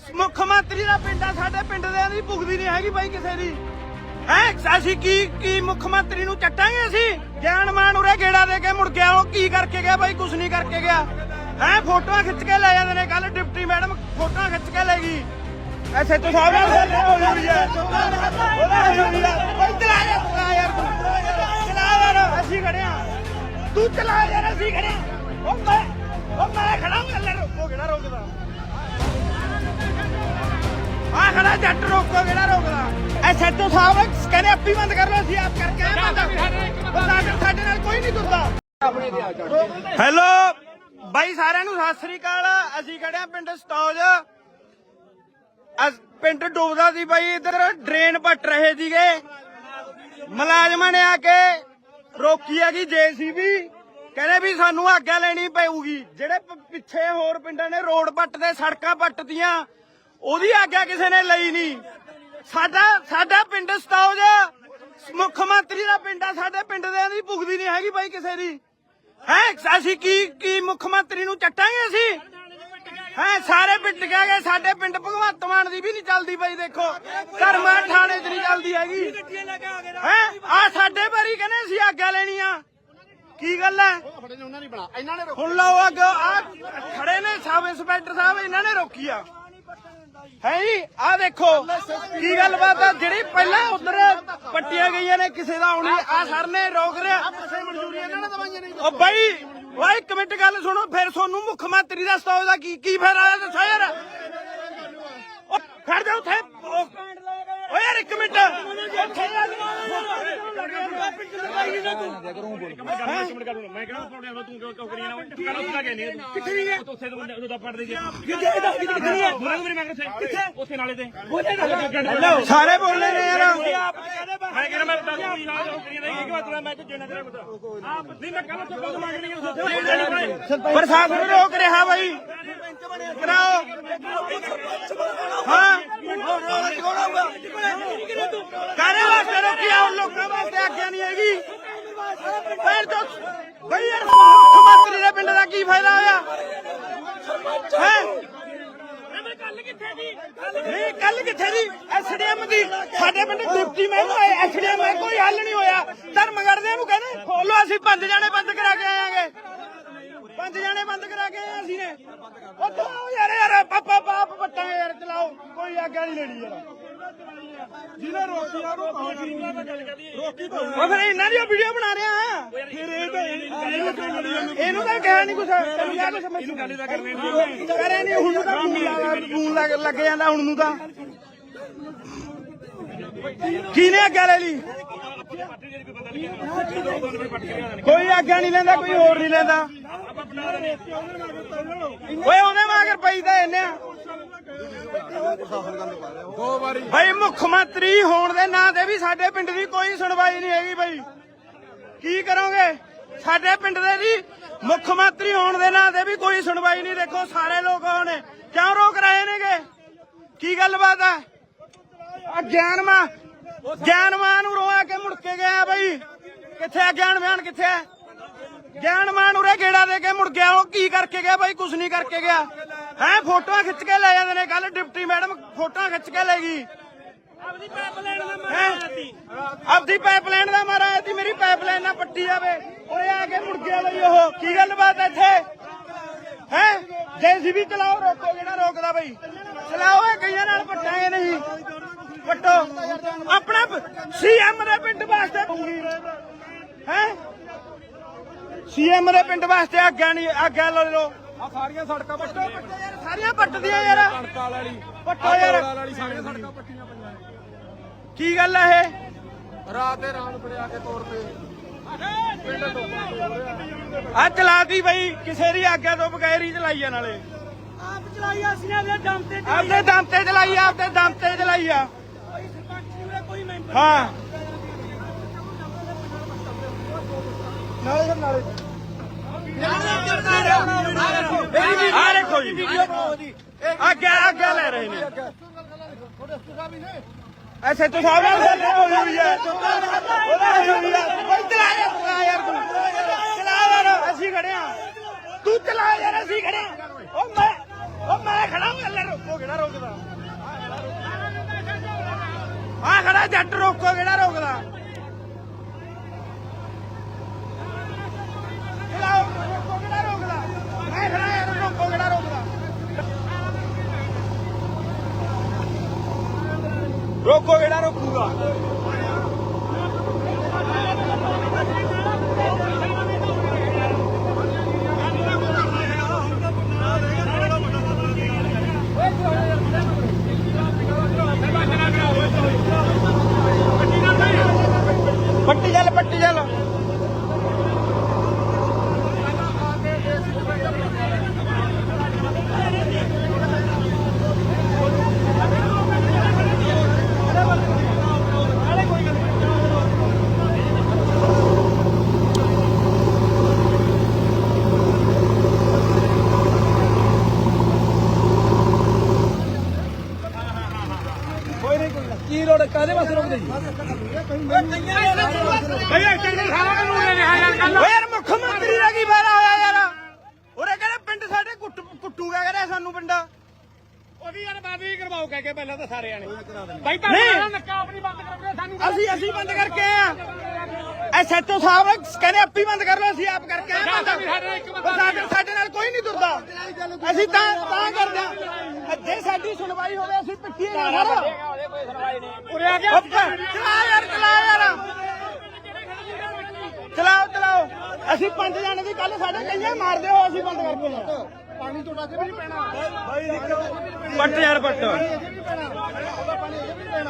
ਮੁੱਖ ਮੰਤਰੀ ਦਾ ਪਿੰਡ ਆ, ਸਾਡੇ ਪਿੰਡ ਦੇ ਦੀ ਭੁਗਦੀ ਨਹੀਂ ਹੈਗੀ ਬਾਈ ਕਿਸੇ ਦੀ। ਹੈ? ਅਸੀਂ ਕੀ ਕੀ ਮੁੱਖ ਮੰਤਰੀ ਨੂੰ ਚੱਟਾਂਗੇ ਅਸੀਂ? ਗਿਆਨ ਮਾਨ ਉਰੇ ਗੇੜਾ ਦੇ ਕੇ ਮੁੜ ਗਿਆ ਉਹ ਕੀ ਕਰਕੇ ਗਿਆ ਬਾਈ? ਕੁਛ ਨਹੀਂ ਕਰਕੇ ਗਿਆ। ਹੈ? ਫੋਟੋਆਂ ਖਿੱਚ ਕੇ ਲੈ ਜਾਂਦੇ ਨੇ ਕੱਲ ਡਿਪਟੀ ਮੈਡਮ, ਫੋਟੋਆਂ ਖਿੱਚ ਕੇ ਲੈ ਗਈ। ਐਸੇ ਤੋਂ ਸਾਹਿਬ ਨਾਲ ਗੱਲ ਹੋਈ ਹੋਈ ਹੈ ਉਹਦਾ ਹੋਈ ਹੋਈ ਹੈ ਬਾਈ ਚਲਾ ਯਾਰ ਯਾਰ ਤੂੰ। ਚਲਾ ਯਾਰ, ਅਸੀਂ ਖੜਿਆ ਤੂੰ ਚਲਾ ਯਾਰ, ਅਸੀਂ ਖੜੇ ਰੋਕਦਾ ਐ ਸੈਟੋ ਸਾਹਿਬ ਕਹਿੰਦੇ ਆਪੀ ਬੰਦ ਕਰ ਲਓ ਅਸੀਂ ਆਪ ਕਰਕੇ ਆਏ ਬੰਦ। ਸਾਡੇ ਸਾਡੇ ਨਾਲ ਕੋਈ ਨਹੀਂ ਤੁਰਦਾ। ਹੈਲੋ? ਬਾਈ ਸਾਰਿਆਂ ਨੂੰ ਸਤਿ ਸ੍ਰੀ ਅਕਾਲ। ਅਸੀਂ ਖੜੇ ਆ ਪਿੰਡ ਅਸ ਪਿੰਡ ਡੁੱਬਦਾ ਸੀ ਬਾਈ ਇਧਰ ਡਰੇਨ ਪੱਟ ਰਹੇ ਸੀਗੇ। ਮੁਲਾਜ਼ਮਾਂ ਨੇ ਆ ਕੇ ਰੋਕੀ ਹੈਗੀ ਜੇਸੀਬੀ। ਕਹਿੰਦੇ ਵੀ ਸਾਨੂੰ ਆਗਿਆ ਲੈਣੀ ਪਊਗੀ। ਜਿਹੜੇ ਪਿੱਛੇ ਹੋਰ ਪਿੰਡਾਂ ਨੇ ਰੋਡ ਪੱਟਦੇ ਸੜਕਾਂ ਪੱਟਦੀਆਂ ਉਹਦੀ ਆਗਿਆ ਕਿਸੇ ਨੇ ਲਈ ਨਹੀਂ। ਸਾਡਾ ਸਾਡਾ ਪਿੰਡ ਸਤੌਜ ਮੁੱਖ ਮੰਤਰੀ ਦਾ ਪਿੰਡ ਆ ਸਾਡੇ ਪਿੰਡ ਦੇ ਦੀ ਭੁਗਦੀ ਨਹੀਂ ਹੈਗੀ ਬਾਈ ਕਿਸੇ ਦੀ। ਹੈ ਅਸੀਂ ਕੀ ਕੀ ਮੁੱਖ ਮੰਤਰੀ ਨੂੰ ਚੱਟਾਂਗੇ ਅਸੀਂ? ਹੈ ਸਾਰੇ ਪਿੰਡ ਕਹਿ ਗਏ ਸਾਡੇ ਪਿੰਡ ਭਗਵੰਤ ਮਾਨ ਦੀ ਵੀ ਨਹੀਂ ਚੱਲਦੀ ਬਾਈ ਦੇਖੋ। ਧਰਮਾ ਥਾਣੇ 'ਚ ਨਹੀਂ ਚੱਲਦੀ ਹੈਗੀ। ਹੈ ਆ ਸਾਡੇ ਬਾਰੀ ਕਹਿੰਦੇ ਅਸੀਂ ਆਗਿਆ ਲੈਣੀ ਆ। ਕੀ ਗੱਲ ਹੈ ਹੁਣ ਲਓ ਅੱਗ ਆ ਖੜੇ ਨੇ ਸਬ ਇੰਸਪੈਕਟਰ ਸਾਹਿਬ ਇਹਨਾਂ ਨੇ ਰੋਕੀ ਆ। ਹੈ ਜੀ ਆ ਦੇਖੋ, ਕੀ ਗੱਲਬਾਤ ਆ? ਜਿਹੜੀ ਪਹਿਲਾਂ ਉਧਰ ਪੱਟੀਆਂ ਗਈਆਂ ਨੇ, ਕਿਸੇ ਦਾ ਆਉਣੀ ਆ ਸਰ ਨੇ ਰੋਕ ਰਿਹਾ ਉਹ ਬਾਈ ਓਏ ਇੱਕ ਮਿੰਟ ਗੱਲ ਸੁਣੋ, ਫਿਰ ਤੁਹਾਨੂੰ ਮੁੱਖ ਮੰਤਰੀ ਦਾ ਸਟਾਫ ਦਾ ਕੀ ਕੀ ਫਾਇਦਾ ਦੱਸੋ ਯਾਰ। ਖੜ ਜਾ ਉੱਥੇ। ਓਏ ਯਾਰ ਇੱਕ ਮਿੰਟ। ਸਾਰੇ ਬੋਲਦੇ ਨੇ ਯਾਰ। ਮੈਂ ਕਿਹਾ ਮੈਂ ਤਾਂ ਕੋਈ ਮੈਂ ਤੇ ਨਾ ਤੇਰਾ ਪਤਾ। ਨਹੀਂ ਮੈਂ ਕੱਲ ਤੋਂ ਮੰਗ ਰਹੀ ਹਾਂ ਪ੍ਰਸ਼ਾਸਨ ਰੋਕ ਰਿਹਾ ਬਾਈ। ਕਰਾਓ। ਹਾਂ। ਕਾਰੇ ਵਾਸਤੇ ਰੋਕਿਆ, ਹੁਣ ਲੋਕਾਂ ਵਾਸਤੇ ਆਗਿਆ ਨਹੀਂ ਹੈਗੀ। ਫਿਰ ਤੋਂ ਬਈ ਯਾਰ ਮੁੱਖ ਮੰਤਰੀ ਦੇ ਪਿੰਡ ਦਾ ਕੀ ਫਾਇਦਾ ਹੋਇਆ? ਹੈ? ਨਹੀਂ ਕੱਲ ਕਿੱਥੇ ਦੀ? ਐਸਡੀਐਮ ਦੀ। ਸਾਡੇ ਪਿੰਡ ਡਿਪਟੀ ਮਹਿਕਮਾ ਹੈ ਐਸਡੀਐਮ ਹੈ ਕੋਈ ਹੱਲ ਨਹੀਂ ਹੋਇਆ। ਧਰਮਗੜ੍ਹ ਨੂੰ ਕਹਿੰਦੇ, ਖੋਲੋ, ਅਸੀਂ ਪੰਜ ਜਾਣੇ ਬੰਦ ਕਰਾ ਕੇ ਆਏਾਂਗੇ ਪੰਜ ਜਾਣੇ ਬੰਦ ਕਰਾ ਕੇ ਆਏ ਅਸੀਂ ਨੇ। ਉਹ ਯਾਰ ਯਾਰ ਪਾਪਾ ਪਾਪ ਪੱਟਾਂਗੇ ਯਾਰ, ਚਲਾਓ। ਕੋਈ ਆਗਿਆ ਨਹੀਂ ਲੈਣੀ ਯਾਰ। ਜਿਹਨੇ ਰੋਕੀ ਆ ਉਹ ਰੋਕੀ ਉਹ ਫਿਰ ਇਹਨਾਂ ਦੀ ਵੀਡੀਓ ਬਣਾ ਰਿਹਾ ਫਿਰ ਇਹ ਤਾਂ ਇਹਨੂੰ ਤਾਂ ਕਹਿ ਨਹੀਂ ਕੁਛ। ਤੈਨੂੰ ਕਿਹਾ ਕੁਛ। ਮੈਨੂੰ ਗੱਲ ਤਾਂ ਕਰਨੀ ਨਹੀਂ ਕਰੇ ਨਹੀਂ ਹੁਣ ਨੂੰ ਤਾਂ ਫੋਨ ਲੱਗ ਜਾਂਦਾ ਹੁਣ ਨੂੰ ਤਾਂ। ਕਿਹਨੇ ਅੱਗੇ ਲੈ ਲਈ? ਕੋਈ ਅੱਗੇ ਨਹੀਂ ਲੈਂਦਾ, ਕੋਈ ਹੋਰ ਨਹੀਂ ਲੈਂਦਾ। ਓਏ, ਉਹਨੇ ਮਾਗਰ ਪਈ ਤਾਂ ਇਹਨੇ। ਦੋ ਵਾਰੀ ਭਾਈ ਮੁੱਖ ਮੰਤਰੀ ਹੋਣ ਦੇ ਨਾਂ ਤੇ ਵੀ ਸਾਡੇ ਪਿੰਡ ਦੀ ਕੋਈ ਸੁਣਵਾਈ ਨਹੀਂ ਹੈਗੀ ਭਾਈ ਕੀ ਕਰੋਗੇ? ਸਾਡੇ ਪਿੰਡ ਦੇ ਜੀ ਮੁੱਖ ਮੰਤਰੀ ਹੋਣ ਦੇ ਨਾਂ ਤੇ ਵੀ ਕੋਈ ਸੁਣਵਾਈ ਨਹੀਂ। ਦੇਖੋ, ਸਾਰੇ ਲੋਕ ਹੋਣੇ ਕਿਉਂ ਰੋਕ ਰਹੇ ਨੇਗੇ? ਕੀ ਗੱਲਬਾਤ ਹੈ? ਆ ਗਿਆਨਮਾ ਗਿਆਨਮਾਨ ਨੂੰ ਰੋਆ ਕੇ ਮੁੜ ਕੇ ਗਿਆ ਬਈ। ਕਿੱਥੇ ਆ ਗਿਆਨਮਾਨ ਕਿੱਥੇ ਆ? ਗਿਆਨਮਾਨ ਉਰੇ ਗੇੜਾ ਦੇ ਕੇ ਮੁੜ ਗਿਆ ਉਹ ਕੀ ਕਰਕੇ ਗਿਆ ਬਾਈ ਕੁਛ ਨਹੀਂ ਕਰਕੇ ਗਿਆ। ਹੈ ਫੋਟੋਆਂ ਖਿੱਚ ਕੇ ਲੈ ਜਾਂਦੇ ਨੇ ਕੱਲ ਡਿਪਟੀ ਮੈਡਮ ਫੋਟੋਆਂ ਖਿੱਚ ਕੇ ਲੈ ਗਈ। ਆਪਣੀ ਪਾਈਪਲਾਈਨ ਦਾ ਮੈਂ ਹੈਂ? ਆਪਦੀ ਪਾਈਪਲਾਈਨ ਦਾ ਮਾਰਾ ਆਇਆ ਸੀ ਮੇਰੀ ਪਾਈਪਲਾਈਨ ਨਾ ਪੱਟੀ ਜਾਵੇ। ਉਰੇ ਆ ਕੇ ਮੁੜ ਗਿਆ ਬਈ ਉਹ। ਕੀ ਗੱਲਬਾਤ ਹੈ ਇੱਥੇ? ਹੈ? ਜੇਸੀਬੀ ਚਲਾਓ ਰੋਕੋ ਜਿਹੜਾ ਰੋਕਦਾ ਬਈ। ਚਲਾਓ ਇਹ ਕਈਆਂ ਨਾਲ ਪੱਟਾਂਗੇ ਨਹੀਂ। ਆਪਣਾ ਸੀਐਮ ਦੇ ਪਿੰਡ ਵਾਸਤੇ ਹੈ? ਸੀਐਮ ਦੇ ਪਿੰਡ ਵਾਸਤੇ ਆਗਿਆ ਨਹੀਂ ਆਗਿਆ ਲੈ ਲਓ। ਆ ਸਾਰੀਆਂ ਸੜਕਾਂ ਪੱਟੋ ਪੱਟੋ ਯਾਰ ਸਾਰੀਆਂ ਪੱਟਦੀਆਂ ਯਾਰ। ਕਾਲ ਵਾਲੀ ਪੱਟੋ ਯਾਰ। ਵਾਲੀ ਸਾਰੀਆਂ ਸੜਕਾਂ ਪੱਟੀਆਂ ਪਈਆਂ ਕੀ ਗੱਲ ਹੈ ਇਹ? ਰਾਤ ਦੇ ਰਾਤ ਫੜਿਆ ਕੇ ਤੋਰ ਤੇ। ਆ ਚਲਾਤੀ ਬਈ ਕਿਸੇ ਦੀ ਆਗਿਆ ਤੋਂ ਬਗੈਰ ਹੀ ਚਲਾਈ ਆ ਨਾਲੇ। ਆਪ ਚਲਾਈ ਅਸੀਂ ਨੇ ਦਮ ਤੇ ਆਪਦੇ ਦਮ ਤੇ ਚਲਾਈ ਆ ਆਪਦੇ ਦਮ ਤੇ ਚਲਾਈ ਆ। ਹਾਂ। ਨਾਲੇ ਨਾਲੇ ਆ ਦੇਖੋ ਜੀ। ਅੱਗੇ ਅੱਗੇ ਲੈ ਰਹੇ ਨੇ। ਐਸੇ ਤੋਂ ਸਾਹਿਬ ਨਾਲ ਗੱਲ ਹੋਈ ਹੋਈ ਹੈ ਉਹਦਾ ਹੋਈ ਹੋਈ ਹੈ ਬਈ ਚਲਾ ਯਾਰ ਤੂੰ। ਚਲਾ ਯਾਰ, ਅਸੀਂ ਖੜੇ ਆ। ਤੂੰ ਚਲਾ ਯਾਰ, ਅਸੀਂ ਖੜੇ ਆ। ਉਹ ਮੈਂ ਉਹ ਮੈਂ ਖੜਾ ਹਾਂ ਲੈ ਰੋਕੋ ਕਿਹੜਾ ਰੋਕਦਾ ਆ ਖੜਾ ਜੱਟ ਰੋਕੋ ਕਿਹੜਾ ਰੋਕਦਾ? ਰੋਕੋ ਕਿਹੜਾ ਰੋਕਦਾ? ਰੋਕੋ ਕਿਹੜਾ ਰੋਕੂਗਾ ਪੱਟੀ ਚੱਲ ਪੱਟੀ ਚੱਲ ਕੀ ਰੋਡ ਕਾਦੇ ਵਾਸਤੇ ਰੋਕਦੇ ਜੀ? ਭਈ ਦੇ ਸਾਰਾ ਕਾਨੂੰਨ ਨੇ ਰਿਹਾ ਯਾਰ ਕੱਲ ਓ ਯਾਰ ਮੁੱਖ ਮੰਤਰੀ ਦਾ ਕੀ ਫਾਇਦਾ ਹੋਇਆ ਯਾਰ? ਉਰੇ ਕਹਿੰਦੇ ਪਿੰਡ ਸਾਡੇ ਕੁੱਟ ਕੁੱਟੂਗਾ ਕਹਿੰਦੇ ਸਾਨੂੰ ਪਿੰਡ? ਉਹਦੀ ਯਾਰ ਬਾਦੀ ਕਰਵਾਓ ਕਹਿ ਕੇ ਪਹਿਲਾਂ ਤਾਂ ਸਾਰੇ ਆਣੇ ਭਾਈ ਤਾਂ। ਨੱਕਾ ਆਪਣੀ ਬੰਦ ਕਰੋਗੇ ਸਾਨੂੰ ਅਸੀਂ ਅਸੀਂ ਬੰਦ ਕਰਕੇ ਆ। ਐਸਐਚਓ ਸਾਹਿਬ ਕਹਿੰਦੇ ਆਪੀ ਬੰਦ ਕਰ ਲਓ ਅਸੀਂ ਆਪ ਕਰਕੇ ਸਾਡੇ ਸਾਡੇ ਨਾਲ ਕੋਈ ਨਹੀਂ ਤੁਰਦਾ। ਅਸੀਂ ਤਾਂ ਤਾਂ ਕਰਦੇ ਆ। ਜੇ ਸਾਡੀ ਸੁਣਵਾਈ ਹੋਵੇ ਅਸੀਂ ਪਿੱਟੀ ਨਾ ਉਰੇ ਆ ਗਿਆ ਚਲਾ ਯਾਰ ਚਲਾ ਯਾਰ। ਚਲਾਓ ਚਲਾਓ। ਅਸੀਂ ਪੰਜ ਜਾਣੇ ਦੀ ਕੱਲ ਸਾਡੇ ਕਈਆਂ ਮਾਰਦੇ ਹੋ ਅਸੀਂ ਬੰਦ ਕਰਕੇ ਆਏ ਪਾਣੀ ਤੁਹਾਡਾ ਜੇ ਵੀ ਪੈਣਾ। ਪੱਟ ਯਾਰ ਪੱਟ।